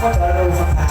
for the love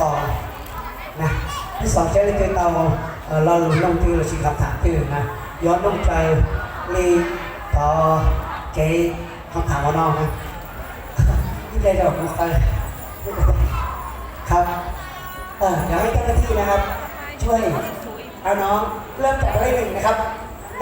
สองนะที่สองเจ้าเลยคือเตาเอ่อเราหลุนลงที่เราชิงคำถามที่นะย้อนลงใจลีต่อเจ๊คำถามว่านอกนะนี่เลยดอกมุกไปครับเออเดี๋ยวให้เจ้าหน้าที่นะครับ ช่วยเอาน้องเริ่มจากหมายเลขหนึ่งนะครับ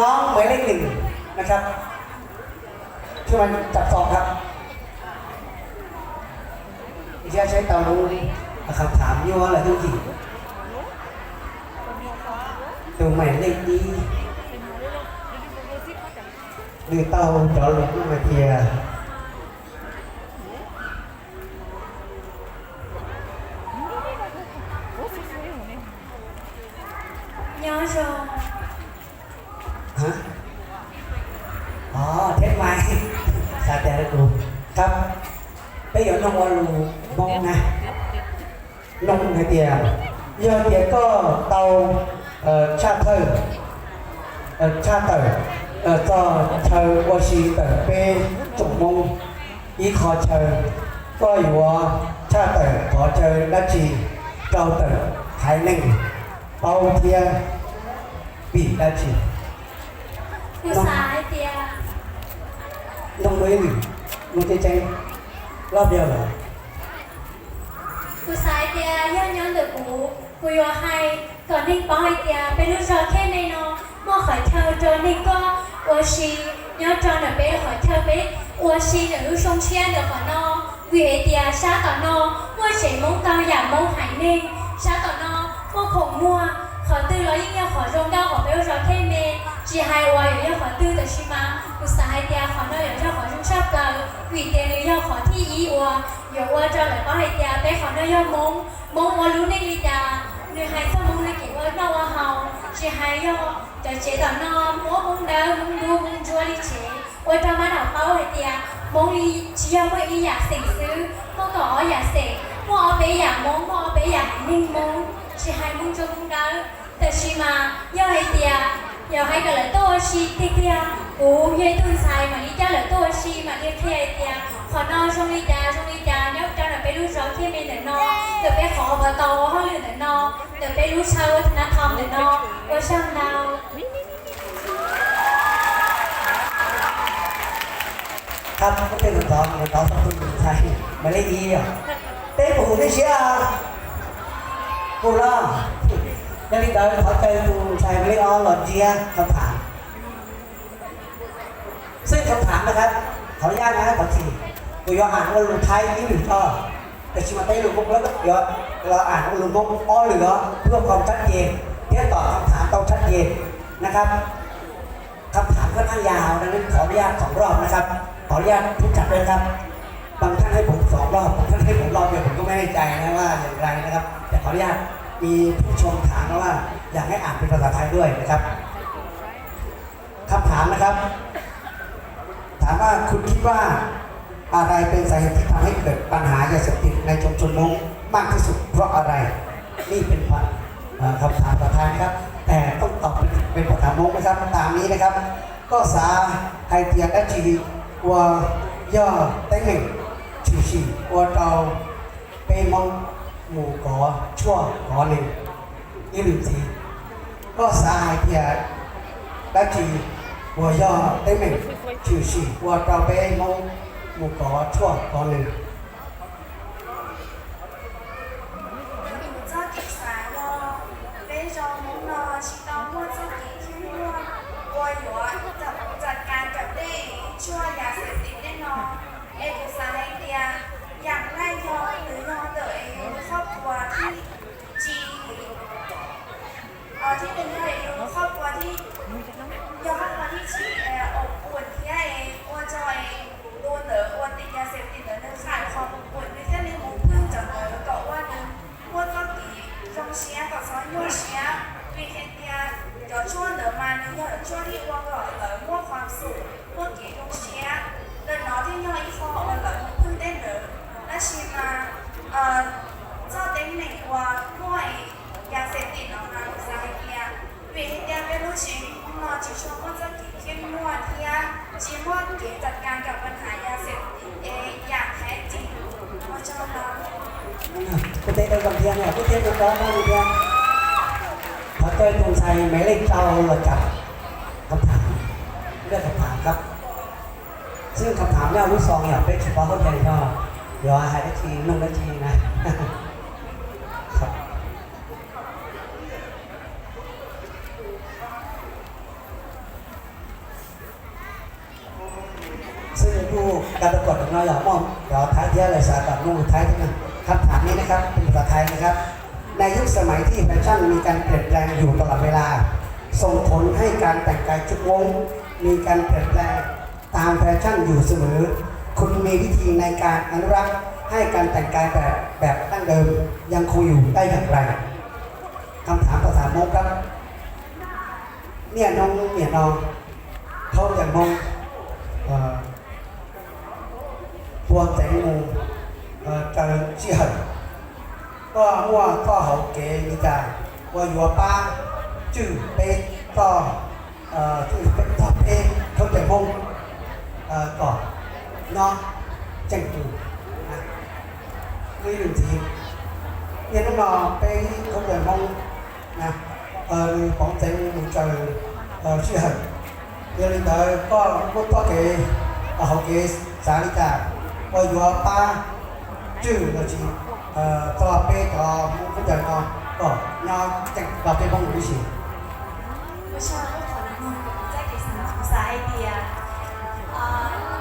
น้องหมายเลขหนึ่งนะครับช่วยมันจับสองครับดิฉันใช้เตารู้ คำถามยั่วอะไรทุกทีตัวใหม่เลขดีหรือเตาจอหลุมมาเทีย nhớ rồi ฮะอ๋อเทปใหม่ซาแต่ละกลุ่มครับไปอยู่นองวอลูมองนะนองมาเทียยอดเทียก็เตาเอ่อชาเตอร์ ờ, 呃，在在我是特别注目，伊考在ก็อยู่ว่าชาติขอเจอนาจีเจ้าเติร์หายหนึ่งเป้าเทียปีนาจีอยู่สายเตียน้องเมย์หนึ่งมึงจะใจรอบเดียวเหรอกูสายเตียย้อนย้อนเดือดกูกูโยไฮก่อนที่ป้อยเตียเป็นลูกจอแค่ในนอ nó mua khỏi thơ cho ninh có ô xì nhớ cho nó bé khỏi thơ bé ô xì nó lúc sông xe được khỏi nó vì hệ tia xa tỏ nó mua chỉ mong cao giảm mong hải ninh xa tỏ nó mua khổng mua khỏi tư lo những nhau khỏi rong đau khỏi béo giờ khen mê chỉ hai hoa有要khỏi tư的是吗？不是还嗲khỏi nó有要khỏi trong sắp đầu vì tiền有要khỏi thi ý hoa有hoa cho lại có hai嗲bé khỏi nó要mong mong hoa lú nên đi đà người hai sao mong lên kiểu hoa nó hoa hầu chỉ hai yo cho chế tao nó múa mong จะเชตอนนอมหัวมองเดิมมองดูมองช่วยเชโอ้ยประมาณเอาเป้าไอเตียมงอีเชียวม่อีอยากสิ่งซื้อมองก่ออยากเสกมงเอาไปอยากมองมงเอาไปอยากมุงมองชีให้มุงจมุงดิมแต่ชีมาย่อไอเตียย่อให้กันเลยตัวชีเตียโอ้ยตุนใรามาลิจ้าเลยตัวชีมาเรียกเทียไเตียขอนอช่วงนี้จ้าช่วงนี้ ออบตห้องเรียนแต่นอเดี๋ยวไปรู้ชาววัฒนธรรมแต่นอว่าช่างดาวครับก็เป็นคำตอบคำตอบของคุณใช่ไม่ได้ดีอะเต้ผมไม่เชื่อกูล่านาฬิกาขอเจอคุณชายไม่ได้อ้อหลอดเจียคำถามซึ่งคำถามนะครับขออนุญาตนะครับขอทีกูยออ่านว่าลุงไทยนี่หรือก็แต่ชิมาเต้ลุงมุกแล้วก็เดี๋ยว เราอ่านว่าลุงมุกอ้อหรือเพื่อความชัดเจนเพื่อตอบคำถามต้องชัดเจนนะครับคำถามค่อนข้างยาวดังนั้นขออนุญาตสองรอบนะครับ ขออนุญาตทุกจัดเลยครับบางท่านให้ผมสองรอบบางท่านให้ผมรอบเดียวผมก็ไม่แน่ใจนะว่าอย่างไรนะครับ แต่ขออนุญาตมีผู้ชมถามว่าอยากให้อ่านเป็นภาษาไทยด้วยนะครับคำถามนะครับ ถามว่าคุณคิดว่าอะไรเป็นสาเหตุที่ทำให้เกิดปัญหายาเสพติดในชุมชนมง มากที่สุดเพราะอะไร นี่เป็นคำถามประธานครับ แต่ต้องตอบเป็นเป็นภาษามงนะครับตามนี้นะครับ ก็สาไอเทียดัชีวัวย่อเต้งเหงชิชีวัวเตาเปมงหมู่กอชั่วกอหนึ่งยี่หนึ่งสี่ก็สาไอเทีย đã chỉ của do tế mình trừ sĩ của trò bê mong một có chua có nền 做 ซึ่งคำถามเนี่ยลูกซองเนี่ยเป็นเฉพาะเข้าใจก็เดี๋ยวหายนาทีนุ่งนาทีนะครับซึ่งผู้การประกวดของเราอย่างมองเดี๋ยวท้ายเที่ยวเลยสากับนุ่งท้ายที่นั่นคำถามนี้นะครับเป็นภาษาไทยนะครับ ในยุคสมัยที่แฟชั่นมีการเปลี่ยนแปลงอยู่ตลอดเวลา ส่งผลให้การแต่งกายชุดวงมีการเปลี่ยนแปลงามแฟชั่นอยู่เสมอ คุณมีวิธีในการอนุรักษ์ให้การแต่งกายแบบแบบดั้งเดิมยังคงอยู่ได้อย่างไรคำถามภาษามงครับ เนี่ยน้องเนี่ยน้องเขาอย่างมองเอ่อตัวแตงโมเอ่อเชื่อหันก็มั่วก็เขาเก๋มีจ่าว่าอยู่ป้าจื่อเป๊กก็เอ่อที่เป็นท็อปเองเขาจะมง เอ่อก่อนเนาะจังกูนะนี่หนึ่งทีเนี่ยน้องๆไปเขาจะมงนะเออของเต็งมันเจอเออชื่อหันเดี๋ยวนี้เธอก็ก็ก็เก๋เอ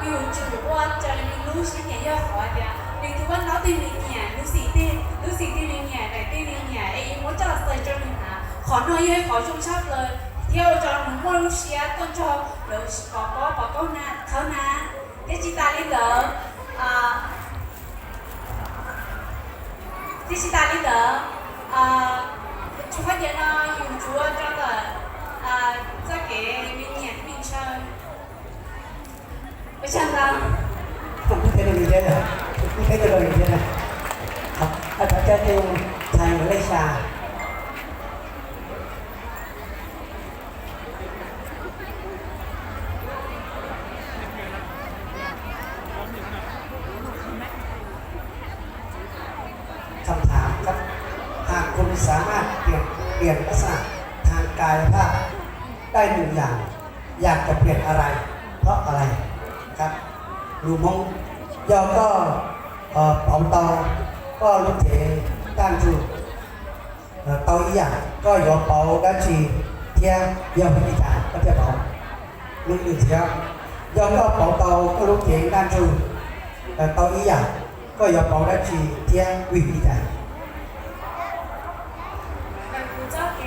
比如主我叫你们录视频要好一点，你如果老对你年，录视频，录视频你年，来对你年，哎，我叫谁叫你拿，ขอหน่อยขอชมชอบเลย เที่ยวจอหนุ่มว่าลูกเชียต้นชอบเดี๋ยวบอกก็บอกก็นะเขานะเดจิตาลิเดอร์อ่าเดจิตาลิเดอร์อ่าชุดเย็น呢有主要这个啊再给明年名称我想到 ไม่ใช่เรื่องเยอะนะไม่ใช่เรื่องเยอะนะครับอาจารย์จะดูไทยมาเล เทียยอพิจารก็จะเผาลูกอื่นเทียยอก็เผาเตาก็ลูกเถด้านจูเอ่เตาอีหยาก็ยอเผาด้านจีเทียวิพิจารแบบกูเจ้าเ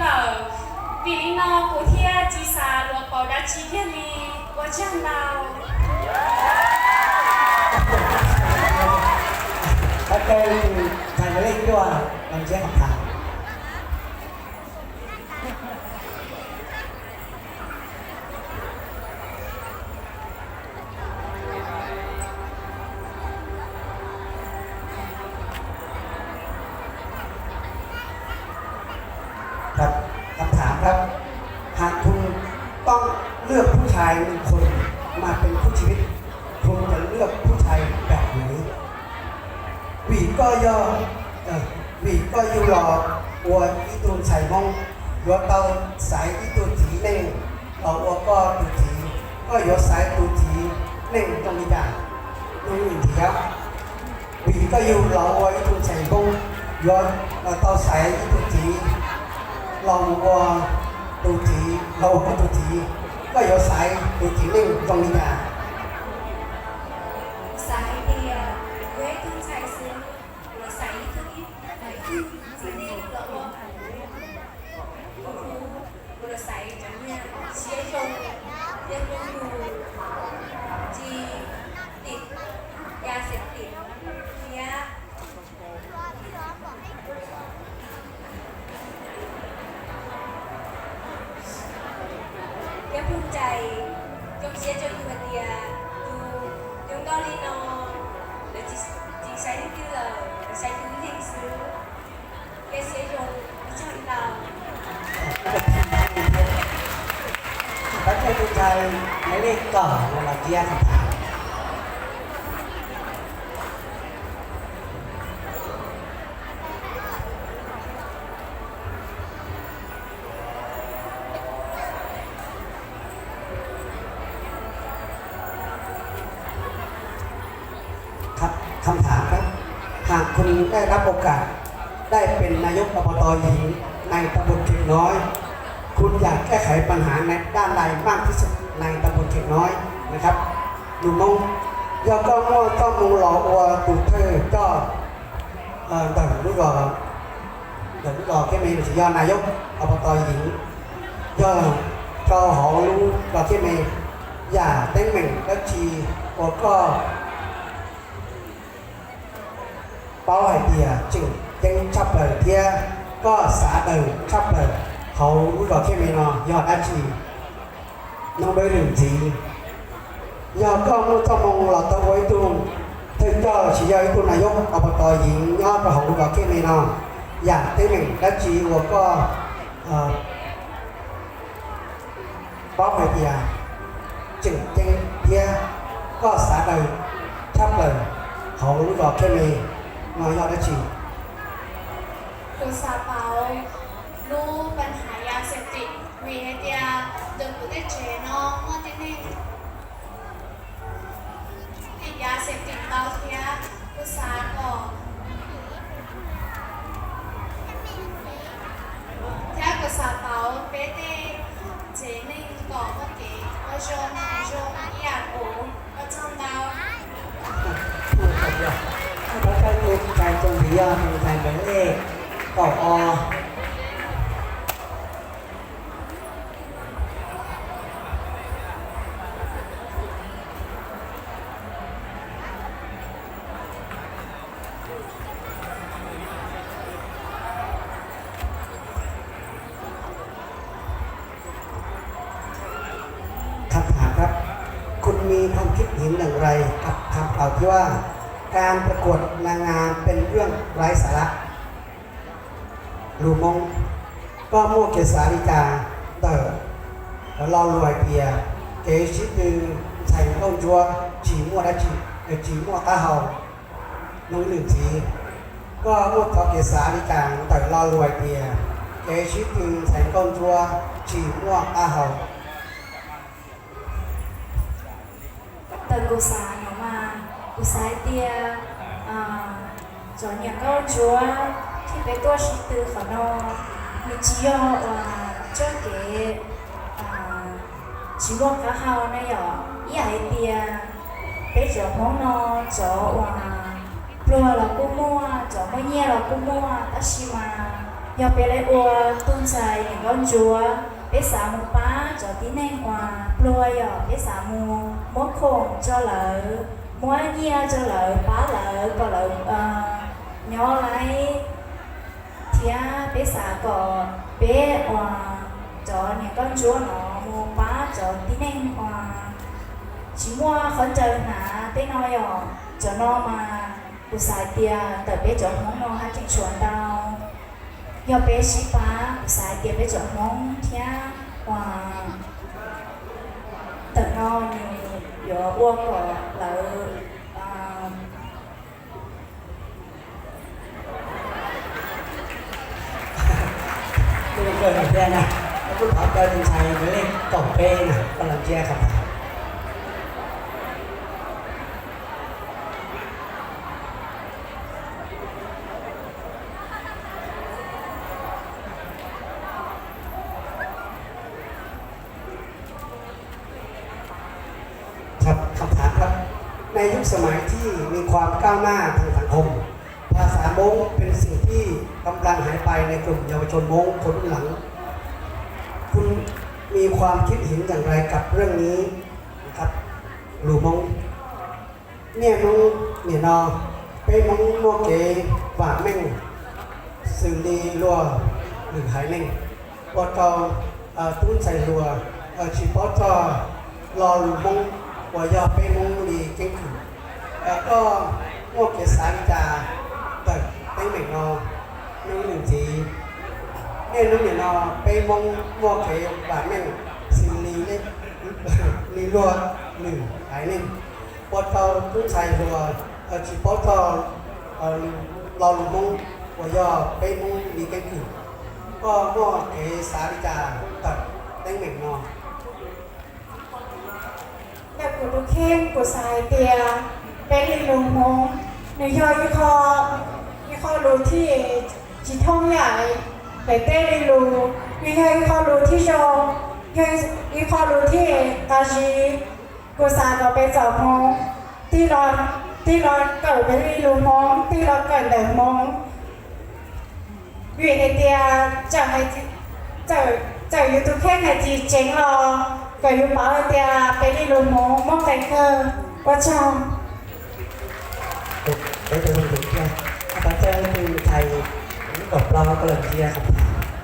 กศาสากูสาให้เตียงแบบกูตุกเท่งยิ่งชิวให้คอว่ากูสาเปาเลยวิให้เตียกู สายตูนถีเน่งตรงนี้ได้ดูอีกทีครับหวีก็ยูรอวัวอีตูนใส่มองยัวเตาสายอีตูนถีลองวัวตูนถีเราก็ตูนทีก็ยัวสายตูนถีเน่งตรงนี้กัน ภูมิใจยกเชื้อจนคนเดียดูยงดอลินอและจิจิใช้ที่คือเราใช้ที่ที่ซื้อเลเซียยงไม่ชอบเราประเทศไทยในเลขก่อนเราเดียก รับโอกาสได้เป็นนายกอบตหญิงในตำบลเข็กน้อย คุณอยากแก้ไขปัญหาในด้านใดมากที่สุดในตำบลเข็กน้อยนะครับดูมงยอก็มอก็มงหล่ออัวตูเธอก็เอ่อแต่รู้ก่อนแต่รู้ก่อนแค่มีสิยอนายกอบตหญิงยอก็หอรู้ก็แค่มีอย่าเต้งเหม่งและชีก็ 包海地啊，就跟差不多天，个啥都差不多，好五个前面咯，要得去，弄没人机，要搞么做梦了都会做，听到是要一个内容，阿不多赢，要个好五个前面咯，呀，对面得去我个呃，包海地啊，就跟天，个啥都差不多，好五个前面。Mình มายอดได้จริงคุณซาเปารู้ปัญหายาเสพติดวีเฮเดียเดินบุได้เจนองเมื่อที่นี่ติดยาเสพติดเบาเทียคุณซาก่อนแท้คุซาเปาเป๊ะเต้เจนิ่ก่อนเมื่อกี้ว่าชนชนอยากโอ้ก็จำดาว ก็คือการจงพยอมีการเป็นเลขต่ออ รูมงก็มั่วเกษาริกาเตอร์แล้วเรารวยเปียเกชิตือใส่ต้นจัวฉีมั่วได้ฉีเออฉีมั่วตาเฮาน้องหนึ่งทีก็มั่วกับเกษาริกาเตอร์เรารวยเปียเกชิตือใส่ต้นจัวฉีมั่วตาเฮา từ cô xá nó mà cô xá tia à cho nhà con chúa thì về tôi chỉ từ khỏi nó mình chỉ yo và cho cái ờ, chỉ lo cả hao này ở ý ai tia bé cho món nó cho và lo là cô mua cho mấy nhẹ là cô mua ta chỉ mà. Yo bé lấy ua tôn sai những con chúa bé xả một bá cho tí nên hòa lo ở bé xả mua mỗi khổng cho lỡ mỗi nhia cho lỡ, bá lỡ có lỡ nhỏ lại. สียเปสาก็เปอวาจอเนี่ยก็จัวหนอโมป้าจอที่แน่งวาชิมัวเขาเจอหนาเต้นอยอจอนอมาอุสายเตียแต่เปจอห้องนอฮัจิงชวนดาวยอเปชิป้าอุสายเตียเปจอห้องเทียวาแต่นอนี่ยออ้วกก่อแล้ว คือ เกิดแบบนี้นะแล้วคุณขอเจอเป็นชัยเป็นเลขกล่องเป้นะกำลังเชียร์ครับ หายไปในกลุ่มเยาวชนมงคนหลัง คุณมีความคิดเห็นอย่างไรกับเรื่องนี้นะครับหลูมงเนี่ยมงเนี่ยนอเป้มงโมเกว่าแม่งสื่อดีรัวหรือหายแม่งปอตอเอ่อตุ้นใส่รัวเอ่อชีปอตอรอหลูมงว่ายาเป้มงดีเก่งขึ้นแล้วก็พวกเกสาลิกาเติดเต็งเหม่งนอ นู่นหนึ่งทีเนี่ยนู่นเนี่ยนอไปมองมองเขยบาทแม่งสิลีเล็กลีรัวหนึ่งหายหนึ่งปอดเขาตุ้งใส่รัวเออจีปอดเขาเออเราลุมงหัวยอไปมงมีกันคือก็มอเขยสาลิกาตัดเต็งเหม่งนอแบบกูดูเข้มกูสายเตียเป็นลิลุงมงในยอยี่คอยี่คอรู้ที่ จีท่องใหญ่ไปเต้ลิลูยี่คอยี่คอรู้ที่โชยี่ยี่คอรู้ที่ตาจีกูสายก็ไปจับมงที่ร้อนที่ร้อนเกิดเป็นลิลูมงที่ร้อนเกิดแบบมงอยู่ในเตียจะให้จะจะอยู่ทุกแค่ไหนจีเจ๋งรอก็อยู่ bảo là tia bé đi lùm mồ mong cảnh cơ quá chồng ได้ไปลงถึงเนี่ยอาจารย์คือไทย กับเรากำลังเชียร์คำถาม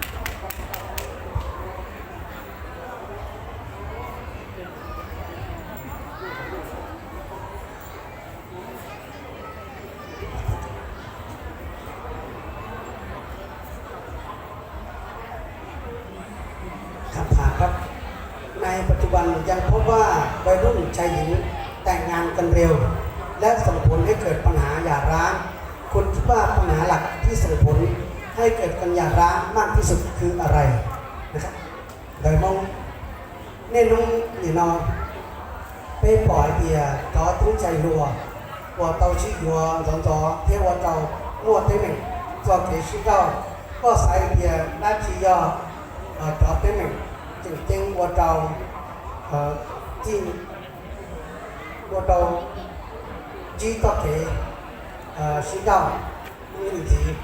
คำถามครับ ในปัจจุบันยังพบว่าวัยรุ่นชายหญิงแต่งงานกันเร็ว และส่งผลให้เกิดปัญหาหย่าร้าง คุณคิดว่าปัญหาหลักที่ส่งผลให้เกิดการหย่าร้าง มากที่สุดคืออะไรนะครับโดยมองเน่นุ่งหนีนอไปปล่อยเอียก็ทุ่งใจรัวว่าเตาชี้ยัวจอนจอเทวเจ้านวดเทหนึ่งตัวเกชิเก้าก็สายเอียได้ชียอเอ่อจอเทหนึ่งจึงเจ้งวัวเจ้าจริงวัวเจ้า chỉ có thể uh, sinh động như điều gì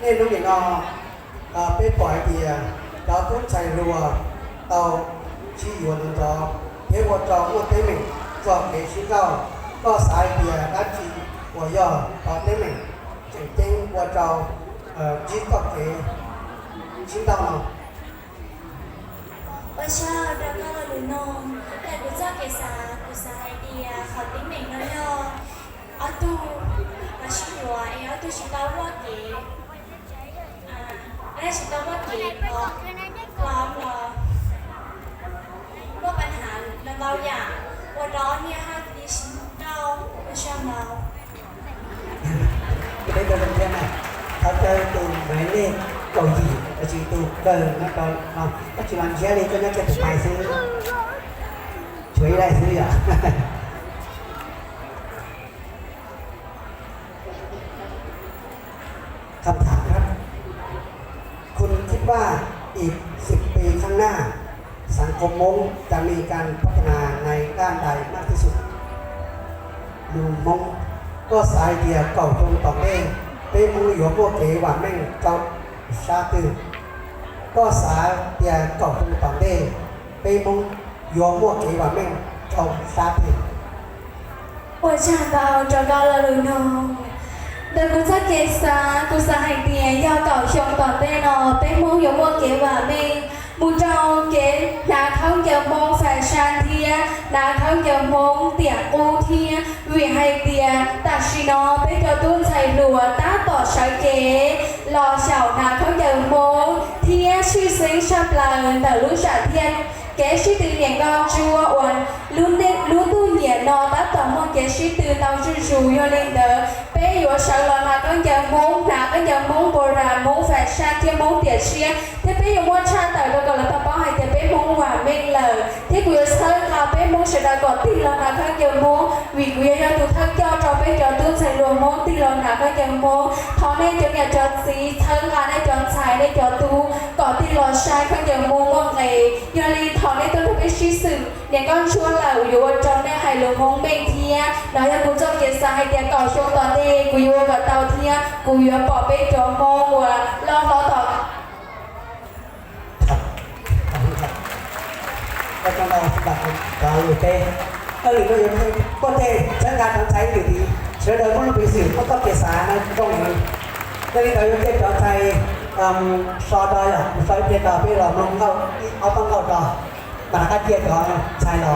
nên lúc này nó uh, bên ngoài thì uh, đó cũng chạy lùa tàu chỉ yếu được đó thế một trò một thế mình cho cái sinh động có sai thì uh, đã chỉ của giờ có thế mình chỉ tên một trò uh, chỉ có thể sinh động ว่าชอบแล้วก็เราดูนมแต่กูเจ้าเกษากูสาไอเดียขาได้ชิตาว่าเก๋พอพร้อมรอว่าปัญหาเราเราอย่างว่าร้อนเนี่ยห้าดิฉันเราไม่ชอบเรา cái đấy là thế này เขาเจอตูหมายเลขเก่าหยีก็คือตูเดินนะตอนเราปัจจุบันเชื่อเลยก็น่าจะถูกไปซื้อช่วยได้ซื้ออะ คำถามครับ คุณคิดว่าอีก 10 ปีข้างหน้า สัง คมมงจะมีการพัฒนาในด้านใดมากที่สุด ลุงมงก็สายเดียเก่าตรงต่อเด้ไปมือหยวกพวกเกว่าแม่งเก่าชาตือก็สายเดียเก่าตรงต่อเด้ไปมือหยวกพวกเกว่าแม่งเก่าชาตือ 我想到找到了鲁农。Đừng có chắc kế xa, ท่องเกี่ยวมงแฟชั่นเทียนาท่องเกี่ยวมงเตี่ยกูเทียวิไฮเตียตัดชินอไปเกี่ตุ้นใส่หลัวต้าต่อชายเก๋หล่อเฉานาท่องเกี่ยวมงเทียชื่อซิงชาปลาเงินแต่รู้จักเทียนเก๋ชื่อตีเหนียงกองชัวอวนลุ้นเด็กลุ้นตู้ียนอตัต่อมเกชีตือเตาจจูยลินเดอเปยยชาลาก็ยังมุ้งนาก็ยังมุ้งโบราณมุ้งแฟชั่นที่มุ้งเตียเชียที่เปยมชาแต่ก็กลับตาป้องให้ต่เปยมุ้งหวานเมลเลอที่กุยเซอร์เขาเปยมุ้งเสดก็ตีลอนาก็ยังมุ้งวิกุยยังตุทักยอดจอเปยจอตุ้งใส่รวมมุ้งตีลอนาก็ยังมุ้งท้องในจังเนี่ยจอสีเธอค่ะในจอชายในจอตู้ก่อที่รอชายก็ยังมุ้งว่าไงยอลีท้องในต้นทุกข์ชีสึ่งเนี่ยก็ช่วยเหล่าอยู่จอแม่ปฏิบัติเราอยู่เต้ก็หรือเราอยู่เต้ก็เต้ใช้งานทำใช้อยู่ดีเชื้อเดิมมันไปสื่อก็ต้องเกษานะต้องอย่างนี้ก็นี่เราอยู่เต้เราใช้ซอดอยอะซอยเพียต่อพี่เราลงเข้าเอาต้องเข้าต่อมาคัดเกียร์ต่อใช่หรอ